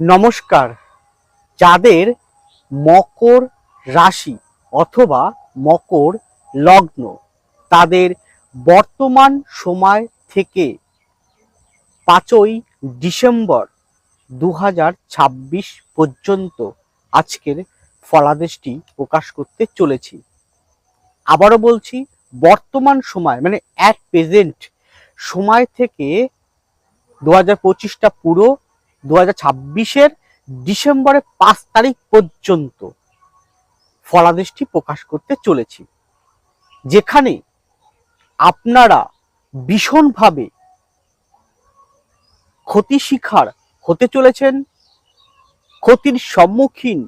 নমস্কার। যাদের মকর রাশি অথবা মকর লগ্ন, তাদের বর্তমান সময় থেকে পাঁচই ডিসেম্বর দু হাজার ছাব্বিশ পর্যন্ত আজকের ফলাদেশটি প্রকাশ করতে চলেছি। আবারও বলছি, বর্তমান সময় মানে অ্যাট প্রেজেন্ট সময় থেকে দু হাজার পঁচিশটা পুরো দু হাজার ডিসেম্বরের পাঁচ তারিখ পর্যন্ত ফলাদেশটি প্রকাশ করতে চলেছি। যেখানে আপনারা ভীষণভাবে ক্ষতি শিকার হতে চলেছেন, ক্ষতির সম্মুখীন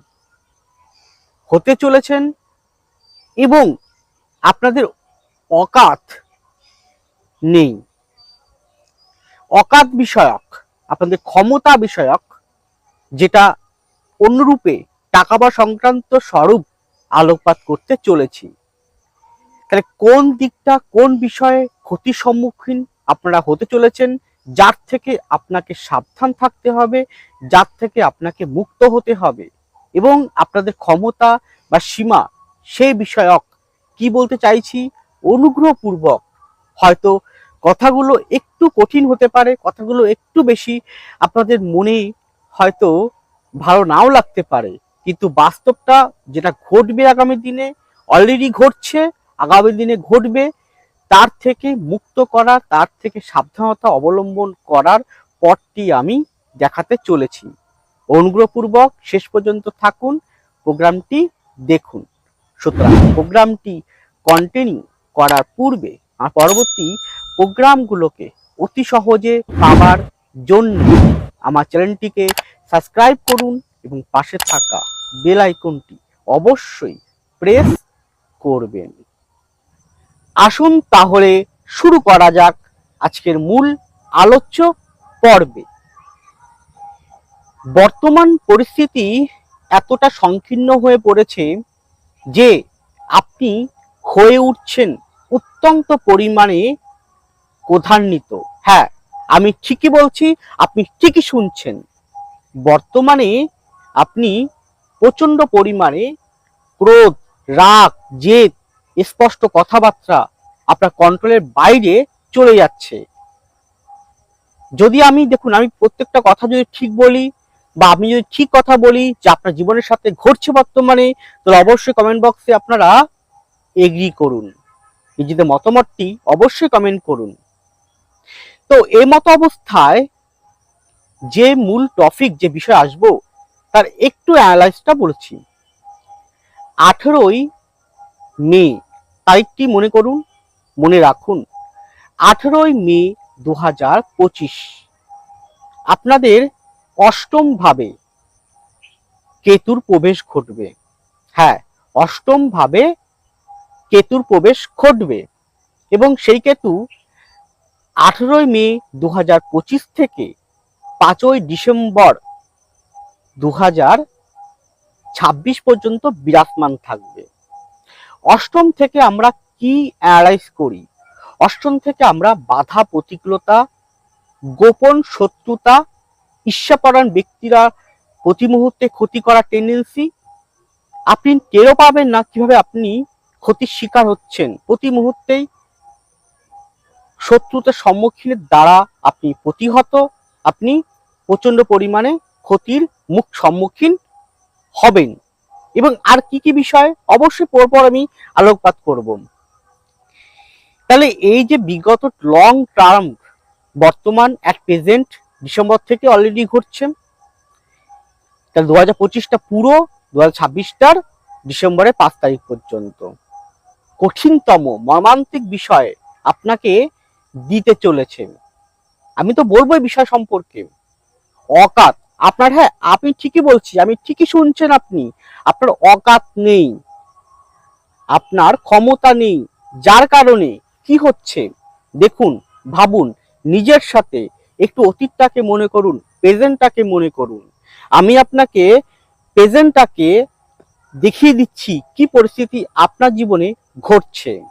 হতে চলেছেন এবং আপনাদের অকাত নেই। অকাত বিষয়ক আপনাদের ক্ষমতা বিষয়ক যেটা অন্যরূপে টাকা বা সংক্রান্ত স্বরূপ আলোকপাত করতে চলেছি। তাহলে কোন দিকটা, কোন বিষয়ে ক্ষতির সম্মুখীন আপনারা হতে চলেছেন, যার থেকে আপনাকে সাবধান থাকতে হবে, যার থেকে আপনাকে মুক্ত হতে হবে এবং আপনাদের ক্ষমতা বা সীমা সেই বিষয়ক কি বলতে চাইছি, অনুগ্রহপূর্বক হয়তো কথাগুলো একটু কঠিন হতে পারে, কথাগুলো একটু বেশি আপনাদের মনে হয়তো ভালো নাও লাগতে পারে। কিন্তু বাস্তবটা যেটা ঘটবে আগামী দিনে অলরেডি ঘটছে, আগামী দিনে ঘটবে, তার থেকে মুক্ত করা, তার থেকে সাবধানতা অবলম্বন করার পথটি আমি দেখাতে চলেছি। অনুগ্রহপূর্বক শেষ পর্যন্ত থাকুন, প্রোগ্রামটি দেখুন। সুতরাং প্রোগ্রামটি কন্টিনিউ করার পূর্বে, আর পরবর্তী প্রোগ্রামগুলোকে অতি সহজে পাওয়ার জন্য আমার চ্যানেলটিকে সাবস্ক্রাইব করুন এবং পাশে থাকা বেল আইকনটি অবশ্যই প্রেস করবেন। আসুন তাহলে শুরু করা যাক আজকের মূল আলোচ্য পর্বে। বর্তমান পরিস্থিতি এতটা সংকীর্ণ হয়ে পড়েছে যে আপনি হয়ে উঠছেন অত্যন্ত পরিমাণে ক্রধান্বিত। হ্যাঁ আমি ঠিকই বলছি, আপনি ঠিকই শুনছেন। বর্তমানে আপনি প্রচণ্ড পরিমাণে ক্রোধ, রাগ, জেদ, স্পষ্ট কথাবার্তা আপনার কন্ট্রোলের বাইরে চলে যাচ্ছে। যদি আমি, দেখুন, আমি প্রত্যেকটা কথা যদি ঠিক বলি বা আমি যদি ঠিক কথা বলি যে আপনার জীবনের সাথে ঘটছে বর্তমানে, তাহলে অবশ্যই কমেন্ট বক্সে আপনারা এগ্রি করুন। নিজেদের মতামতটি অবশ্যই কমেন্ট করুন। তো এই মতো অবস্থায় যে মূল টপিক যে বিষয় আসব, তার একটু অ্যানালাইসটা বলছি। আঠেরোই মে তারিখটি মনে করুন? মনে রাখুন। আঠেরোই মে দু হাজার পঁচিশ। আপনাদের অষ্টম ভাবে কেতুর প্রবেশ ঘটবে। হ্যাঁ অষ্টম ভাবে কেতুর প্রবেশ ঘটবে। এবং সেই কেতু আঠেরোই মে দু হাজার পঁচিশ থেকে পাঁচই ডিসেম্বর দু হাজার ছাব্বিশ পর্যন্ত বিরাজমান থাকবে। অষ্টম থেকে আমরা কি অ্যানালাইজ করি? অষ্টম থেকে আমরা বাধা, প্রতিকূলতা, গোপন শত্রুতা ঈর্ষাপরায়ণ ব্যক্তিরা প্রতি মুহূর্তে ক্ষতি করার টেন্ডেন্সি আপনি টেরও পাবেন না কীভাবে আপনি ক্ষতির শিকার হচ্ছেন। প্রতি মুহূর্তেই শত্রুতার সম্মুখীনের দ্বারা আপনি প্রতিহত, আপনি প্রচণ্ড পরিমাণে ক্ষতির মুখ সম্মুখীন হবেন। এবং আর কি কি বিষয়? অবশ্যই পরপর আমি আলোকপাত করব। তাহলে এই যে বিগত লং টার্ম বর্তমান অ্যাট প্রেজেন্ট ডিসেম্বর থেকে অলরেডি ঘটছে। তাহলে দু হাজার পঁচিশটা পুরো, দু হাজার ছাব্বিশটার ডিসেম্বরের পাঁচ তারিখ পর্যন্ত। কঠিনতম, মর্মান্তিক বিষয় আপনাকে দিতে চলেছে আমি তো বলব এই বিষয় সম্পর্কে। অকাত, আপনার হ্যাঁ আপনি ঠিকই বলছি, আমি ঠিকই শুনছেন আপনি। আপনার অকাত নেই। আপনার ক্ষমতা নেই। যার কারণে কি হচ্ছে? দেখুন, ভাবুন, নিজের সাথে একটু অতীতটাকে মনে করুন, প্রেজেন্টটাকে মনে করুন। আমি আপনাকে প্রেজেন্টটাকে দেখিয়ে দিচ্ছি, কি পরিস্থিতি আপনার জীবনে ঘটছে।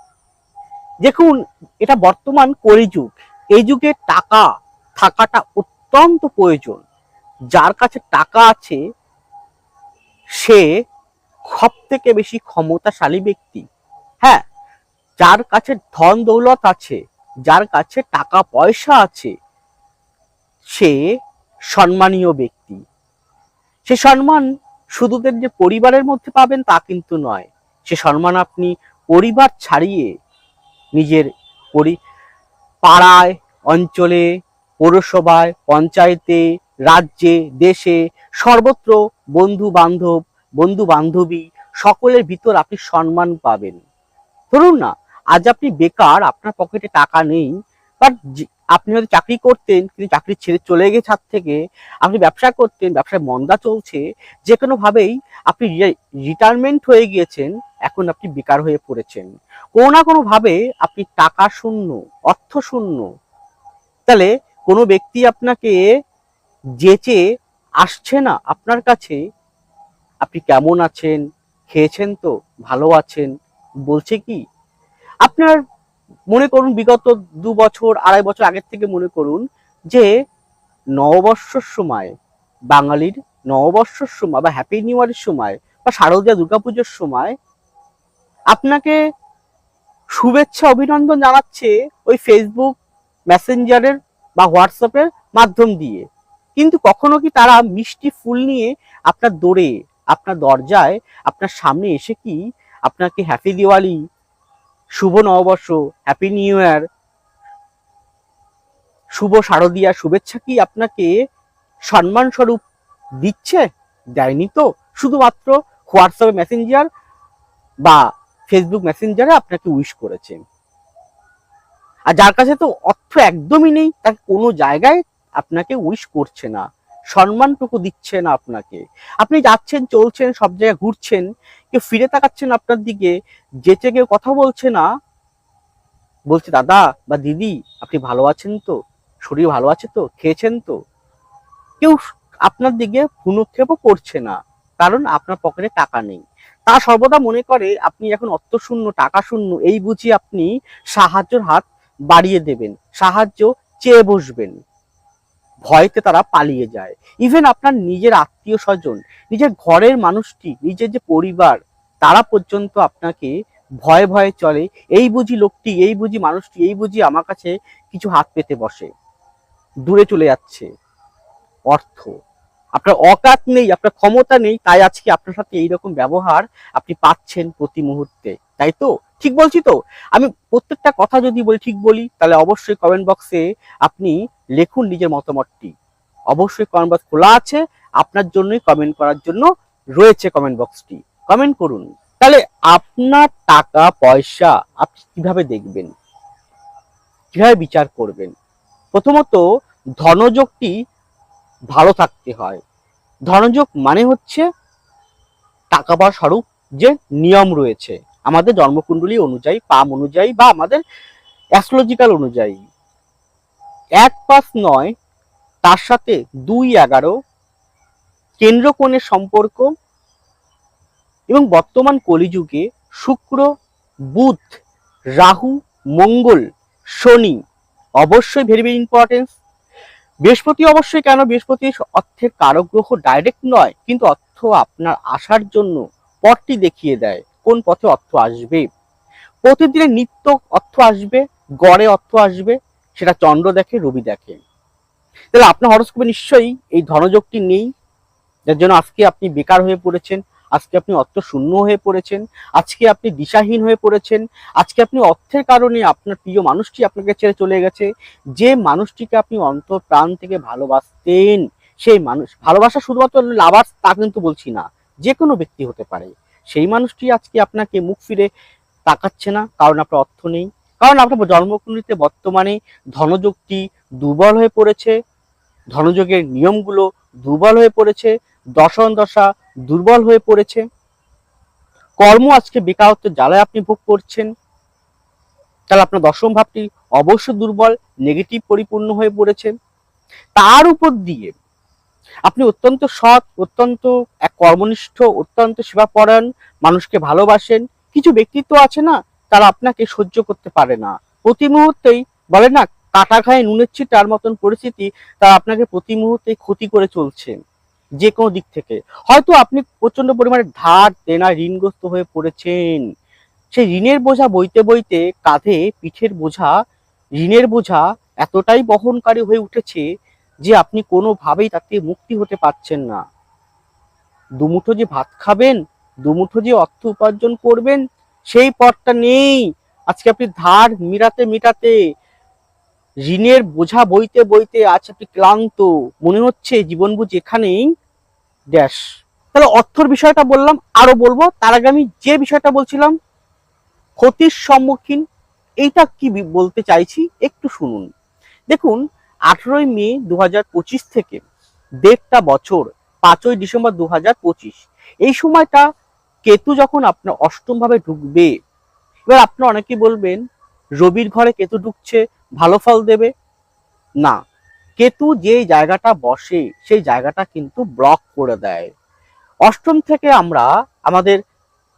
দেখুন, এটা বর্তমান কলিযুগ এই যুগে টাকা থাকাটা অত্যন্ত প্রয়োজন। যার কাছে টাকা আছে, সে সব থেকে বেশি ক্ষমতাশালী ব্যক্তি। হ্যাঁ যার কাছে ধন দৌলত আছে, যার কাছে টাকা পয়সা আছে, সে সম্মানীয় ব্যক্তি। সে সম্মান শুধুদের যে পরিবারের মধ্যে পাবেন তা কিন্তু নয়। সে সম্মান আপনি পরিবার ছাড়িয়ে নিজের পরি, পাড়ায়, অঞ্চলে, পৌরসভায়, পঞ্চায়েতে, রাজ্যে, দেশে, সর্বত্র বন্ধু বান্ধব বন্ধু বান্ধবী সকলের ভিতর আপনি সম্মান পাবেন। ধরুন না, আজ আপনি বেকার, আপনার পকেটে টাকা নেই, বাট আপনি হয়তো চাকরি করতেন, কিন্তু চাকরি ছেড়ে চলে গেছে ছাদ থেকে, আপনি ব্যবসা করতেন, ব্যবসায় মন্দা চলছে যে কোনোভাবেই আপনি রিটায়ারমেন্ট হয়ে গিয়েছেন, এখন আপনি বেকার হয়ে পড়েছেন। কোনো না কোনো ভাবে আপনি টাকা শূন্য, অর্থ শূন্য, তাহলে কোনো ব্যক্তি আপনাকে যেচে আসছে না আপনার কাছে, আপনি কেমন আছেন, খেয়েছেন তো, ভালো আছেন, বলছে কি? আপনার মনে করুন বিগত দু বছর, আড়াই বছর আগের থেকে মনে করুন যে নববর্ষর সময়, বাঙালির নববর্ষর সময় বা হ্যাপি নিউ ইয়ারের সময় বা শারদীয়া দুর্গাপুজোর সময়, আপনাকে শুভেচ্ছা, অভিনন্দন জানাচ্ছে ওই ফেসবুক মেসেঞ্জারের বা হোয়াটসঅ্যাপের মাধ্যম দিয়ে। কিন্তু কখনো কি তারা মিষ্টি ফুল নিয়ে আপনার দৌড়ে আপনার দরজায়, আপনার সামনে এসে কি আপনাকে হ্যাপি দিওয়ালি শুভ নববর্ষ হ্যাপি নিউ ইয়ার শুভ শারদীয়া শুভেচ্ছা কি আপনাকে সম্মান স্বরূপ দিচ্ছে? দেয়নি তো। শুধুমাত্র হোয়াটসঅ্যাপে মেসেঞ্জার বা ফেসবুক মেসেঞ্জারে আপনাকে উইশ করেছে। আর যার কাছে তো অর্থ একদমই নেই তাকে কোনো জায়গায় আপনাকে উইশ করছে না, সম্মানটুকু দিচ্ছে না আপনাকে। আপনি যাচ্ছেন, চলছেন, সব জায়গায় ঘুরছেন, কেউ ফিরে তাকাচ্ছেন আপনার দিকে, যেচে কেউ কথা বলছে না, বলছে, দাদা বা দিদি, আপনি ভালো আছেন তো? শরীর ভালো আছে তো? খেয়েছেন তো? কেউ আপনার দিকে ভুনুক্ষেপও করছে না, কারণ আপনার পকেটে টাকা নেই। তা সর্বদা মনে করে আপনি এখন অর্থ শূন্য, টাকা শূন্য, এই বুঝি আপনি সাহায্যের হাত বাড়িয়ে দেবেন, সাহায্য চেয়ে বসবেন। ভয়তে তারা পালিয়ে যায়। ইভেন আপনার নিজের আত্মীয় স্বজন, নিজের ঘরের মানুষটি, নিজের যে পরিবার, তারা পর্যন্ত আপনাকে ভয়ে ভয়ে চলে। এই বুঝি লোকটি, এই বুঝি মানুষটি, এই বুঝি আমার কাছে কিছু হাত পেতে বসে। দূরে চলে যাচ্ছে। অর্থ। আপনার অকাত নেই, আপনার ক্ষমতা নেই, তাই আজকে আপনার সাথে এইরকম ব্যবহার আপনি পাচ্ছেন প্রতি মুহূর্তে, তাই তো? ঠিক বলছি তো? আমি প্রত্যেকটা কথা যদি বলি, ঠিক বলি, তাহলে অবশ্যই কমেন্ট বক্সে আপনি লিখুন নিজের মতামতটি। অবশ্যই কমেন্ট বক্স খোলা আছে, আপনার জন্যই কমেন্ট করার জন্য রয়েছে কমেন্ট বক্সটি কমেন্ট করুন। তাহলে আপনার টাকা, পয়সা আপনি কীভাবে দেখবেন? কীভাবে বিচার করবেন? প্রথমত ধনযোগটি ভালো থাকতে হয়। ধনযোগ মানে হচ্ছে টাকা পাওয়ার স্বরূপ যে নিয়ম রয়েছে। আমাদের জন্মকুণ্ডলী অনুযায়ী, পাম অনুযায়ী বা আমাদের অ্যাস্ট্রোলজিক্যাল অনুযায়ী। এক পাঁচ নয়, তার সাথে দুই এগারো কেন্দ্রকোণের সম্পর্ক এবং বর্তমান কলিযুগে শুক্র, বুধ, রাহু, মঙ্গল, শনি অবশ্যই ভেরি ভেরি ইম্পর্টেন্স বৃহস্পতি অবশ্যই কেন? বৃহস্পতি অর্থের কারক গ্রহ ডাইরেক্ট নয়, কিন্তু অর্থ আপনার আসার জন্য পথটি দেখিয়ে দেয়, কোন পথে অর্থ আসবে। প্রতিদিনের নিত্য অর্থ আসবে, গড়ে অর্থ আসবে, সেটা চন্দ্র দেখে, রবি দেখে। তাহলে আপনার হরস্কোপে নিশ্চয়ই এই ধনযোগটি নেই, যার জন্য আজকে আপনি বেকার হয়ে পড়েছেন। আজকে আপনি অর্থ শূন্য হয়ে পড়েছেন, আজকে আপনি দিশাহীন হয়ে পড়েছেন, আজকে আপনি অর্থের কারণে আপনার প্রিয় মানুষটি আপনাকে ছেড়ে চলে গেছে, যে মানুষটিকে আপনি অন্তর প্রাণ থেকে ভালোবাসতেন, সেই মানুষ, ভালোবাসা শুধুমাত্র লাভার্স তা কিন্তু বলছি না, যে কোনো ব্যক্তি হতে পারে, সেই মানুষটি আজকে আপনাকে মুখ ফিরে তাকাচ্ছে না, কারণ আপনার অর্থ নেই, কারণ আপনার জন্মকুণ্ডলিতে বর্তমানে ধনযোগটি দুর্বল হয়ে পড়েছে, ধনযোগের নিয়মগুলো দুর্বল হয়ে পড়েছে দশন দশা দুর্বল হয়ে পড়েছে। কর্ম আজকে বেকারত্ব জ্বালায় আপনি ভোগ করছেন। তাহলে আপনার দশম ভাবটি অবশ্য দুর্বল নেগেটিভ পরিপূর্ণ হয়ে পড়েছে। তার উপর দিয়ে আপনি অত্যন্ত সৎ, অত্যন্ত এক কর্মনিষ্ঠ, অত্যন্ত সেবাপরায়ণ মানুষকে ভালোবাসেন। কিছু ব্যক্তিত্ব আছে না, তারা আপনাকে সহ্য করতে পারে না। প্রতি মুহূর্তেই বলে না, কাটা খায় নুনের ছিটার মতন পরিস্থিতি, তারা আপনাকে প্রতি মুহূর্তে ক্ষতি করে চলছে। যে কোনো দিক থেকে। হয়তো আপনি প্রচণ্ড পরিমাণে ধার দেনা ঋণগ্রস্ত হয়ে পড়েছেন। সেই ঋণের বোঝা বইতে বইতে কাঁধে পিঠের বোঝা, ঋণের বোঝা এতটাই বহনকারী হয়ে উঠেছে যে আপনি কোনোভাবেই তাতে মুক্তি হতে পারছেন না। দুমুঠো যে ভাত খাবেন, দুমুঠো যে অর্থ উপার্জন করবেন, সেই পথটা নেই। আজকে আপনি ধার মিটাতে মিটাতে ঋণের বোঝা বইতে বইতে আজ আপনি ক্লান্ত। মনে হচ্ছে জীবন বুঝ এখানেই ড্যাশ তাহলে অর্থর বিষয়টা বললাম, আরও বলব। তার আগে আমি যে বিষয়টা বলছিলাম, ক্ষতির সম্মুখীন, এইটা কি বলতে চাইছি, একটু শুনুন। দেখুন, আঠেরোই মে দু হাজার পঁচিশ থেকে দেড়টা বছর, পাঁচই ডিসেম্বর দু হাজার পঁচিশ, এই সময়টা কেতু যখন আপনার অষ্টম ভাবে ঢুকবে, এবার আপনার অনেকেই বলবেন, রবির ঘরে কেতু ঢুকছে, ভালো ফল দেবে? না। কেতু যে জায়গাটা বসে, সেই জায়গাটা কিন্তু ব্লক করে দেয়। অষ্টম থেকে আমরা আমাদের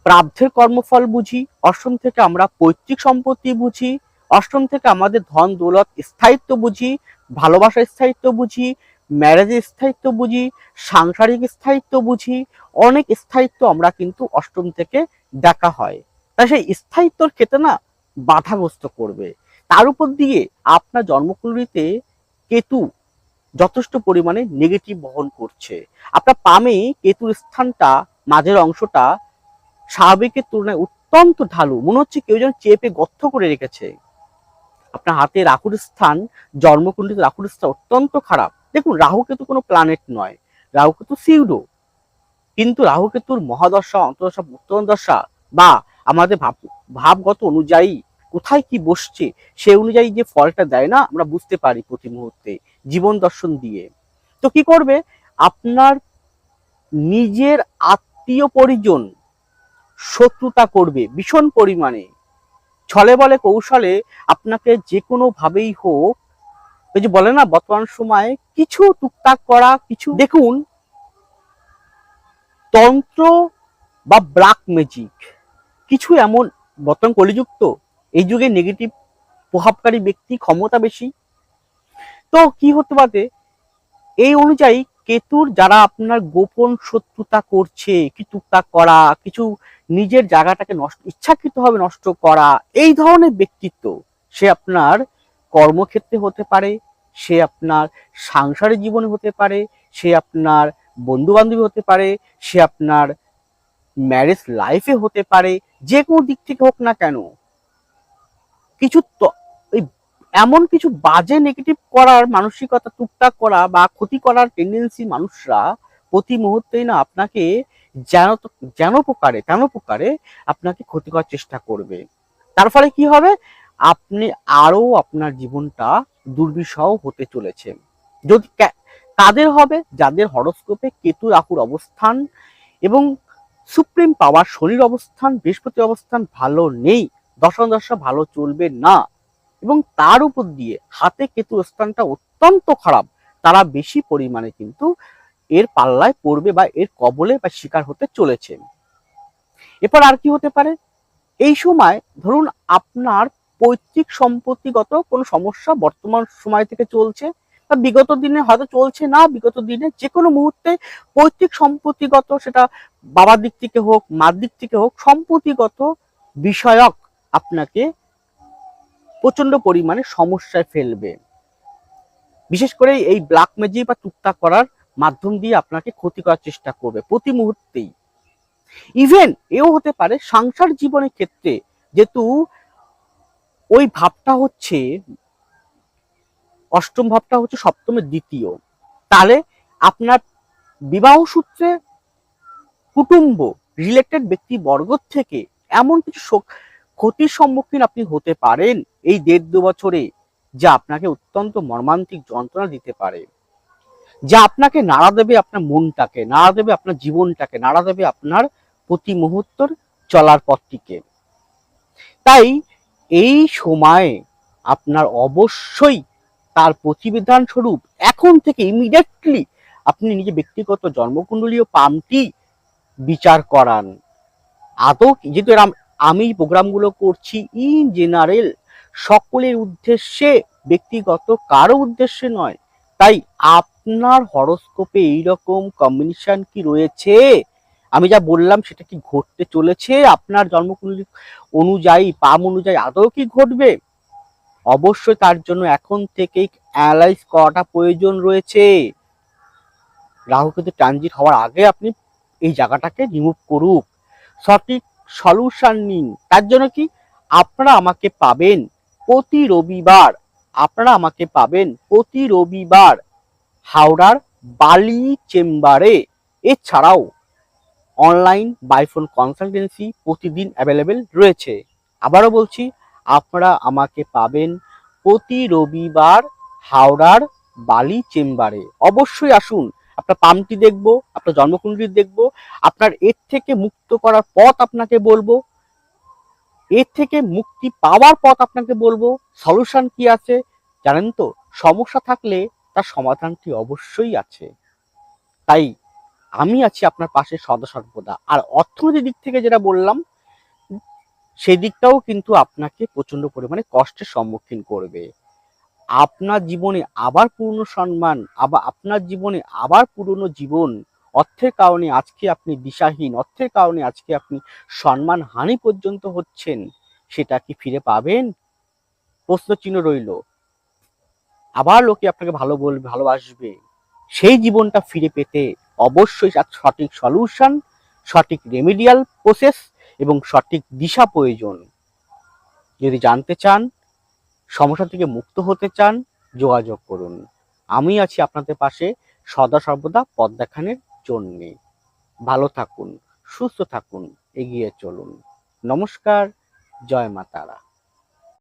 প্রাব্ধের কর্মফল বুঝি, অষ্টম থেকে আমরা পৈতৃক সম্পত্তি বুঝি, অষ্টম থেকে আমাদের ধন দৌলত স্থায়িত্ব বুঝি, ভালোবাসার স্থায়িত্ব বুঝি ম্যারেজের স্থায়িত্ব বুঝি, সাংসারিক স্থায়িত্ব বুঝি, অনেক স্থায়িত্ব আমরা কিন্তু অষ্টম থেকে দেখা হয়। তাই সেই স্থায়িত্বর ক্ষেত্রে না বাধাগ্রস্ত করবে। তার উপর দিয়ে আপনার জন্মকুণ্ডলিতে কেতু যথেষ্ট পরিমাণে নেগেটিভ বহন করছে। আপনার পামে কেতুর স্থানটা, মাঝের অংশটা স্বাভাবিকের তুলনায় অত্যন্ত ঢালু। মনে হচ্ছে কেউ যেন চেপে গর্থ করে রেখেছে। আপনার হাতে রাহুর স্থান জন্মকুণ্ডিত রাহুর স্থান অত্যন্ত খারাপ। দেখুন, রাহু কেতু কোনো প্ল্যানেট নয়। রাহু কেতু সিউডো কিন্তু রাহু কেতুর মহাদশা, অন্তদশা উত্তম দশা বা আমাদের ভাব ভাবগত অনুযায়ী কোথায় কি বসছে, সে অনুযায়ী যে ফলটা দেয় না, আমরা বুঝতে পারি প্রতি মুহূর্তে জীবন দর্শন দিয়ে। তো কি করবে? আপনার নিজের আত্মীয় পরিজন শত্রুতা করবে ভীষণ পরিমাণে। ছলে বলে কৌশলে আপনাকে যে কোনো ভাবেই হোক ওই যে বলে না, বর্তমান সময়ে কিছু টুকটাক করা, কিছু দেখুন, তন্ত্র বা ব্ল্যাক ম্যাজিক, কিছু এমন, বর্তমান কলিযুক্ত এই যুগে নেগেটিভ প্রভাবকারী ব্যক্তি ক্ষমতা বেশি। তো কি হতে পারে? এই অনুযায়ী কেতুর যারা আপনার গোপন শত্রুতা করছে কি টুকটাক করা, কিছু নিজের জায়গাটাকে নষ্ট, ইচ্ছাকৃতভাবে নষ্ট করা, এই ধরনের ব্যক্তিত্ব, সে আপনার কর্মক্ষেত্রে হতে পারে, সে আপনার সাংসারিক জীবনে হতে পারে, সে আপনার বন্ধু বান্ধবী হতে পারে, সে আপনার ম্যারেজ লাইফে হতে পারে, যে কোনো দিক থেকে হোক না কেন কিছু এমন কিছু বাজে নেগেটিভ করার, মানসিকতা টুকটাক করা বা ক্ষতি করার টেন্ডেন্সি মানুষরা প্রতি মুহূর্তেই না আপনাকে যেন যেন প্রকারে, তেন প্রকারে আপনাকে ক্ষতি করার চেষ্টা করবে। তার ফলে কি হবে? আপনি আরও আপনার জীবনটা দুর্বিষহ হতে চলেছে। যদি কাদের হবে? যাদের হরস্কোপে কেতু রাহুর অবস্থান এবং সুপ্রিম পাওয়ার শনির অবস্থান, বৃহস্পতির অবস্থান ভালো নেই। দশম দশা ভালো চলবে না। এবং তার উপর দিয়ে হাতে কেতু স্থানটা অত্যন্ত খারাপ, তারা বেশি পরিমাণে কিন্তু এর পাল্লায় পড়বে বা এর কবলে বা শিকার হতে চলেছে। এরপর আর কি হতে পারে? এই সময় ধরুন আপনার পৈতৃক সম্পত্তিগত কোনো সমস্যা বর্তমান সময় থেকে চলছে, বা বিগত দিনে হয়তো চলছে না, বিগত দিনে যে কোনো মুহূর্তে পৈতৃক সম্পত্তিগত সেটা বাবার দিক থেকে হোক, মার দিক থেকে হোক, সম্পত্তিগত বিষয়ক আপনাকে প্রচণ্ড পরিমাণে সমস্যায় ফেলবে। বিশেষ করে এই ব্ল্যাক ম্যাজিক বা টুকটাক করার মাধ্যম দিয়ে আপনাকে ক্ষতি করার চেষ্টা করবে প্রতি মুহূর্তেই। ইভেন এও হতে পারে সংসার জীবনের ক্ষেত্রে যেহেতু ওই ভাবটা হচ্ছে অষ্টম ভাবটা হচ্ছে সপ্তমের দ্বিতীয়। তাহলে আপনার বিবাহ সূত্রে কুটুম্ব রিলেটেড ব্যক্তি বর্গ থেকে এমন কিছু ক্ষতির সম্মুখীন আপনি হতে পারেন। এই দেড় দু বছরে যা আপনাকে অত্যন্ত মর্মান্তিক যন্ত্রণা দিতে পারে। যা আপনাকে নাড়া দেবে আপনার মনটাকে, নাড়া দেবে আপনার জীবনটাকে, নাড়া দেবে আপনার প্রতি মুহূর্তর চলার পথটিকে। তাই এই সময়ে আপনার অবশ্যই তার প্রতিবিধান স্বরূপ এখন থেকে ইমিডিয়েটলি আপনি নিজে ব্যক্তিগত জন্মকুণ্ডলীয় পামটি বিচার করান। আদৌ যেহেতু এরা- আমি প্রোগ্রামগুলো করছি ইন জেনারেল সকলের উদ্দেশ্যে, ব্যক্তিগত কারও উদ্দেশ্যে নয়। তাই আপনার হরস্কোপে এইরকম কম্বিনেশন কি রয়েছে? আমি যা বললাম সেটা কি ঘটতে চলেছে? আপনার জন্মকুণ্ডলী অনুযায়ী, পাম অনুযায়ী আদৌ কি ঘটবে? অবশ্যই তার জন্য এখন থেকেই অ্যানালাইজ করাটা প্রয়োজন রয়েছে। রাহু কিন্তু ট্রানজিট হওয়ার আগে আপনি এই জায়গাটাকে রিমুভ করুক। সঠিক সলিউশন নিন। তার জন্য কি? আপনারা আমাকে পাবেন প্রতি রবিবার। আপনারা আমাকে পাবেন প্রতি রবিবার হাওড়ার বালি চেম্বারে। এছাড়াও অনলাইন বাইফোন কনসালটেন্সি প্রতিদিন অ্যাভেলেবেল রয়েছে। আবারও বলছি, আপনারা আমাকে পাবেন প্রতি রবিবার হাওড়ার বালি চেম্বারে। অবশ্যই আসুন। আপনার পামটি দেখব, আপনার জন্মকুণ্ডলী দেখব, আপনার এর থেকে মুক্ত করার পথ আপনাকে বলব, এর থেকে মুক্তি পাওয়ার পথ আপনাকে বলব সলিউশন কি আছে জানেন তো? সমস্যা থাকলে তার সমাধানটি অবশ্যই আছে। তাই আমি আছি আপনার পাশে সদা সর্বদা আর অর্থনৈতিক দিক থেকে যেটা বললাম সেই দিকটাও কিন্তু আপনাকে প্রচণ্ড পরিমাণে কষ্টের সম্মুখীন করবে। আপনার জীবনে আবার পূর্ণ সম্মান, আবার আপনার জীবনে আবার পুরনো জীবন, অর্থের কারণে আজকে আপনি দিশাহীন, অর্থের কারণে আজকে আপনি সম্মান হানি পর্যন্ত হচ্ছেন, সেটা কি ফিরে পাবেন? প্রশ্ন চিহ্ন রইল। আবার লোকে আপনাকে ভালো বলবে ভালোবাসবে। সেই জীবনটা ফিরে পেতে অবশ্যই সঠিক সলিউশন সঠিক রেমিডিয়াল প্রসেস এবং সঠিক দিশা প্রয়োজন। যদি জানতে চান সমস্যা থেকে মুক্ত হতে চান, যোগাযোগ করুন। আমি আছি আপনাদের পাশে সদা সর্বদা পথ দেখানোর জন্যে। ভালো থাকুন, সুস্থ থাকুন, এগিয়ে চলুন। নমস্কার, জয় মা তারা।